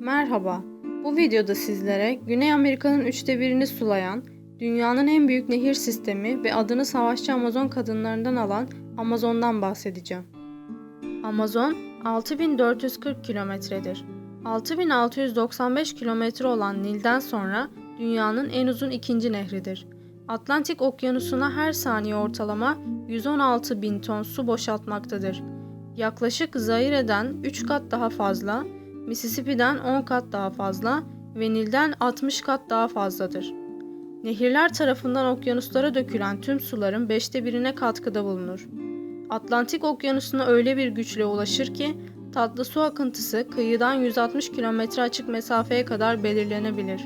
Merhaba. Bu videoda sizlere Güney Amerika'nın üçte birini sulayan, dünyanın en büyük nehir sistemi ve adını savaşçı Amazon kadınlarından alan Amazon'dan bahsedeceğim. Amazon 6440 kilometredir. 6695 kilometre olan Nil'den sonra dünyanın en uzun ikinci nehridir. Atlantik Okyanusu'na her saniye ortalama 116 bin ton su boşaltmaktadır. Yaklaşık Zaire'den 3 kat daha fazla, Mississippi'den 10 kat daha fazla ve Nil'den 60 kat daha fazladır. Nehirler tarafından okyanuslara dökülen tüm suların beşte birine katkıda bulunur. Atlantik Okyanusu'na öyle bir güçle ulaşır ki tatlı su akıntısı kıyıdan 160 kilometre açık mesafeye kadar belirlenebilir.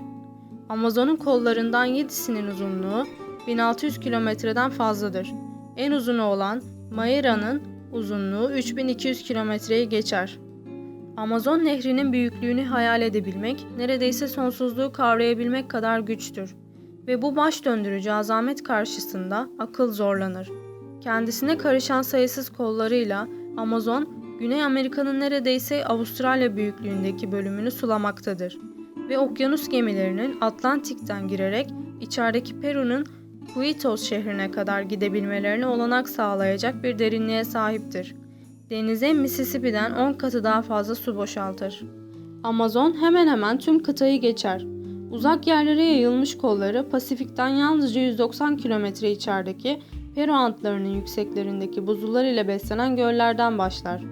Amazon'un kollarından 7'sinin uzunluğu 1600 kilometreden fazladır. En uzunu olan Maira'nın uzunluğu 3200 kilometreyi geçer. Amazon nehrinin büyüklüğünü hayal edebilmek, neredeyse sonsuzluğu kavrayabilmek kadar güçtür. Ve bu baş döndürücü azamet karşısında akıl zorlanır. Kendisine karışan sayısız kollarıyla Amazon, Güney Amerika'nın neredeyse Avustralya büyüklüğündeki bölümünü sulamaktadır. Ve okyanus gemilerinin Atlantik'ten girerek içerideki Peru'nun Huitos şehrine kadar gidebilmelerine olanak sağlayacak bir derinliğe sahiptir. Denize Mississippi'den 10 katı daha fazla su boşaltır. Amazon hemen hemen tüm kıtayı geçer. Uzak yerlere yayılmış kolları Pasifik'ten yalnızca 190 kilometre içerideki Peru Antlarının yükseklerindeki buzullar ile beslenen göllerden başlar.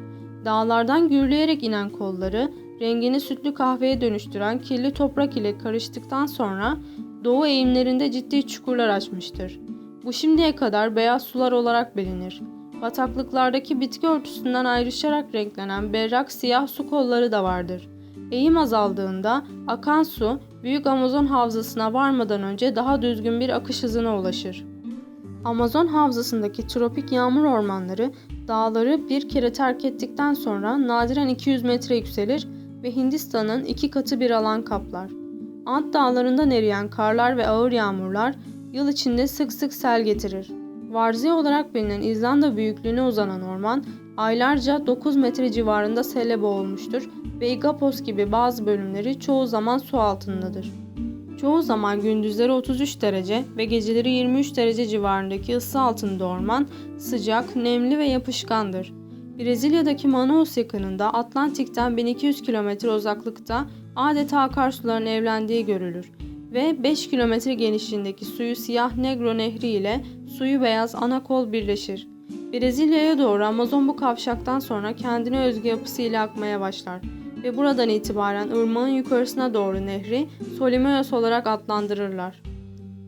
Dağlardan gürleyerek inen kolları rengini sütlü kahveye dönüştüren kirli toprak ile karıştıktan sonra doğu eğimlerinde ciddi çukurlar açmıştır. Bu şimdiye kadar beyaz sular olarak bilinir. Bataklıklardaki bitki örtüsünden ayrışarak renklenen berrak siyah su kolları da vardır. Eğim azaldığında akan su Büyük Amazon Havzası'na varmadan önce daha düzgün bir akış hızına ulaşır. Amazon Havzası'ndaki tropik yağmur ormanları dağları bir kere terk ettikten sonra nadiren 200 metre yükselir ve Hindistan'ın iki katı bir alan kaplar. Ant dağlarından eriyen karlar ve ağır yağmurlar yıl içinde sık sık sel getirir. Varziye olarak bilinen İzlanda büyüklüğüne uzanan orman aylarca 9 metre civarında selle boğulmuştur ve Igapos gibi bazı bölümleri çoğu zaman su altındadır. Çoğu zaman gündüzleri 33 derece ve geceleri 23 derece civarındaki ısı altında orman sıcak, nemli ve yapışkandır. Brezilya'daki Manaus yakınında Atlantik'ten 1200 kilometre uzaklıkta adeta akarsuların evlendiği görülür ve 5 kilometre genişliğindeki suyu Siyah Negro Nehri ile suyu Beyaz Anakol birleşir. Brezilya'ya doğru Amazon bu kavşaktan sonra kendine özgü yapısıyla akmaya başlar ve buradan itibaren ırmağın yukarısına doğru nehri Solimeos olarak adlandırırlar.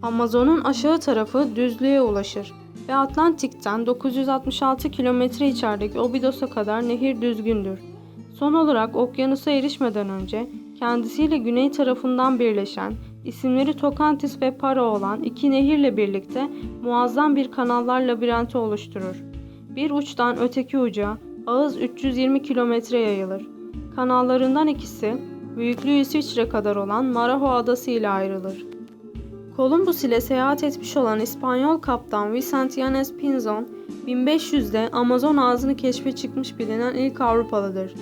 Amazon'un aşağı tarafı düzlüğe ulaşır ve Atlantik'ten 966 kilometre içerideki Obidos'a kadar nehir düzgündür. Son olarak okyanusa erişmeden önce kendisiyle güney tarafından birleşen, isimleri Tokantis ve Para olan iki nehirle birlikte muazzam bir kanallar labirenti oluşturur. Bir uçtan öteki uca ağız 320 kilometre yayılır. Kanallarından ikisi büyüklüğü İsviçre kadar olan Maraho Adası ile ayrılır. Columbus ile seyahat etmiş olan İspanyol kaptan Vicente Yanes Pinzon, 1500'de Amazon ağzını keşfe çıkmış bilinen ilk Avrupalıdır.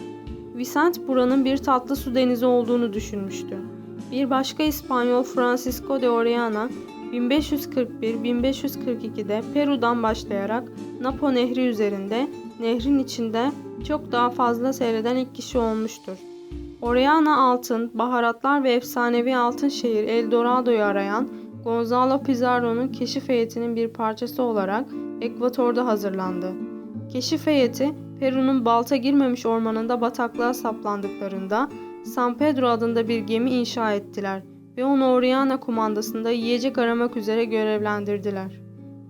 Vicente buranın bir tatlı su denizi olduğunu düşünmüştü. Bir başka İspanyol Francisco de Orellana, 1541-1542'de Peru'dan başlayarak Napo Nehri üzerinde, nehrin içinde çok daha fazla seyreden ilk kişi olmuştur. Orellana altın, baharatlar ve efsanevi altın şehir El Dorado'yu arayan Gonzalo Pizarro'nun keşif heyetinin bir parçası olarak Ekvator'da hazırlandı. Keşif heyeti Peru'nun balta girmemiş ormanında bataklığa saplandıklarında San Pedro adında bir gemi inşa ettiler ve onu Oriana kumandasında yiyecek aramak üzere görevlendirdiler.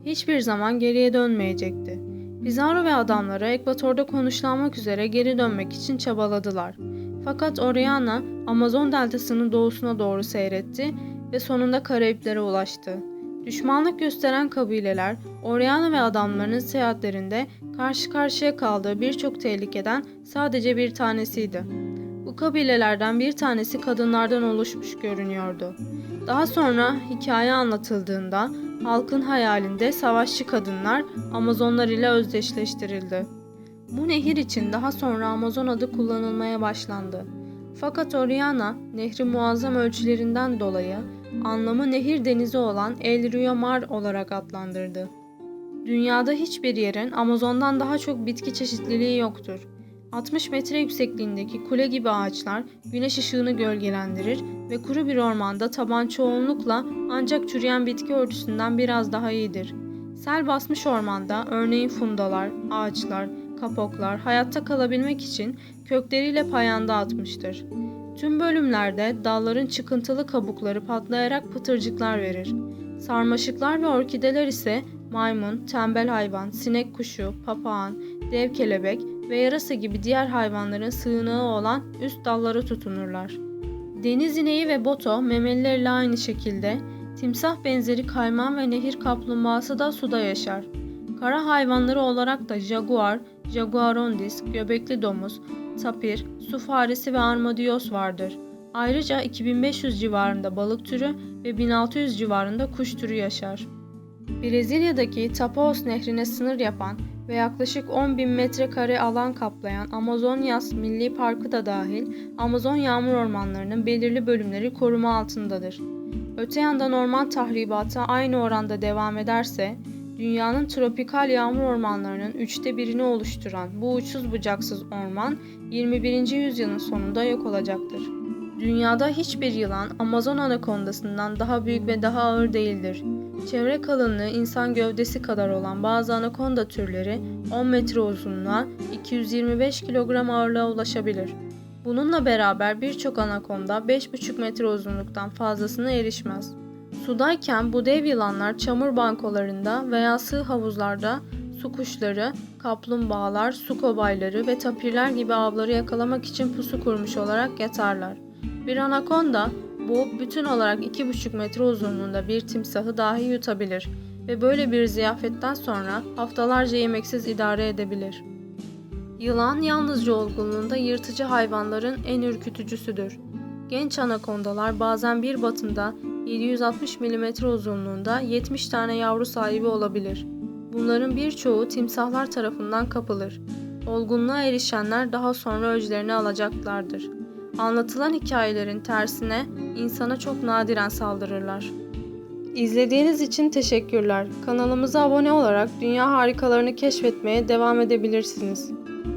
Hiçbir zaman geriye dönmeyecekti. Pizarro ve adamları Ekvator'da konuşlanmak üzere geri dönmek için çabaladılar. Fakat Oriana Amazon deltasının doğusuna doğru seyretti ve sonunda Karayiplere ulaştı. Düşmanlık gösteren kabileler Oriana ve adamlarının seyahatlerinde karşı karşıya kaldığı birçok tehlikeden sadece bir tanesiydi. Bu kabilelerden bir tanesi kadınlardan oluşmuş görünüyordu. Daha sonra hikaye anlatıldığında halkın hayalinde savaşçı kadınlar Amazonlar ile özdeşleştirildi. Bu nehir için daha sonra Amazon adı kullanılmaya başlandı. Fakat Oriana, nehri muazzam ölçülerinden dolayı anlamı nehir denizi olan El Rio Mar olarak adlandırdı. Dünyada hiçbir yerin Amazon'dan daha çok bitki çeşitliliği yoktur. 60 metre yüksekliğindeki kule gibi ağaçlar güneş ışığını gölgelendirir ve kuru bir ormanda taban çoğunlukla ancak çürüyen bitki örtüsünden biraz daha iyidir. Sel basmış ormanda örneğin fundalar, ağaçlar, kapoklar hayatta kalabilmek için kökleriyle payanda atmıştır. Tüm bölümlerde dalların çıkıntılı kabukları patlayarak pıtırcıklar verir. Sarmaşıklar ve orkideler ise maymun, tembel hayvan, sinek kuşu, papağan, dev kelebek ve yarasa gibi diğer hayvanların sığınağı olan üst dallara tutunurlar. Deniz ineği ve boto memelilerle aynı şekilde, timsah benzeri kayman ve nehir kaplumbağası da suda yaşar. Kara hayvanları olarak da jaguar, jaguarondis, göbekli domuz, tapir, su faresi ve armadillos vardır. Ayrıca 2500 civarında balık türü ve 1600 civarında kuş türü yaşar. Brezilya'daki Tapaos nehrine sınır yapan ve yaklaşık 10.000 metrekare alan kaplayan Amazonyas Milli Parkı da dahil Amazon yağmur ormanlarının belirli bölümleri koruma altındadır. Öte yandan orman tahribatı aynı oranda devam ederse, dünyanın tropikal yağmur ormanlarının üçte birini oluşturan bu uçsuz bucaksız orman 21. yüzyılın sonunda yok olacaktır. Dünyada hiçbir yılan Amazon anakondasından daha büyük ve daha ağır değildir. Çevre kalınlığı insan gövdesi kadar olan bazı anakonda türleri 10 metre uzunluğa 225 kilogram ağırlığa ulaşabilir. Bununla beraber birçok anakonda 5,5 metre uzunluktan fazlasına erişmez. Sudayken bu dev yılanlar çamur bankolarında veya sığ havuzlarda su kuşları, kaplumbağalar, su kobayları ve tapirler gibi avları yakalamak için pusu kurmuş olarak yatarlar. Bir anakonda bu bütün olarak 2,5 metre uzunluğunda bir timsahı dahi yutabilir ve böyle bir ziyafetten sonra haftalarca yemeksiz idare edebilir. Yılan yalnızca olgunluğunda yırtıcı hayvanların en ürkütücüsüdür. Genç anakondalar bazen bir batında 760 mm uzunluğunda 70 tane yavru sahibi olabilir. Bunların birçoğu timsahlar tarafından kapılır. Olgunluğa erişenler daha sonra öclerini alacaklardır. Anlatılan hikayelerin tersine insana çok nadiren saldırırlar. İzlediğiniz için teşekkürler. Kanalımıza abone olarak dünya harikalarını keşfetmeye devam edebilirsiniz.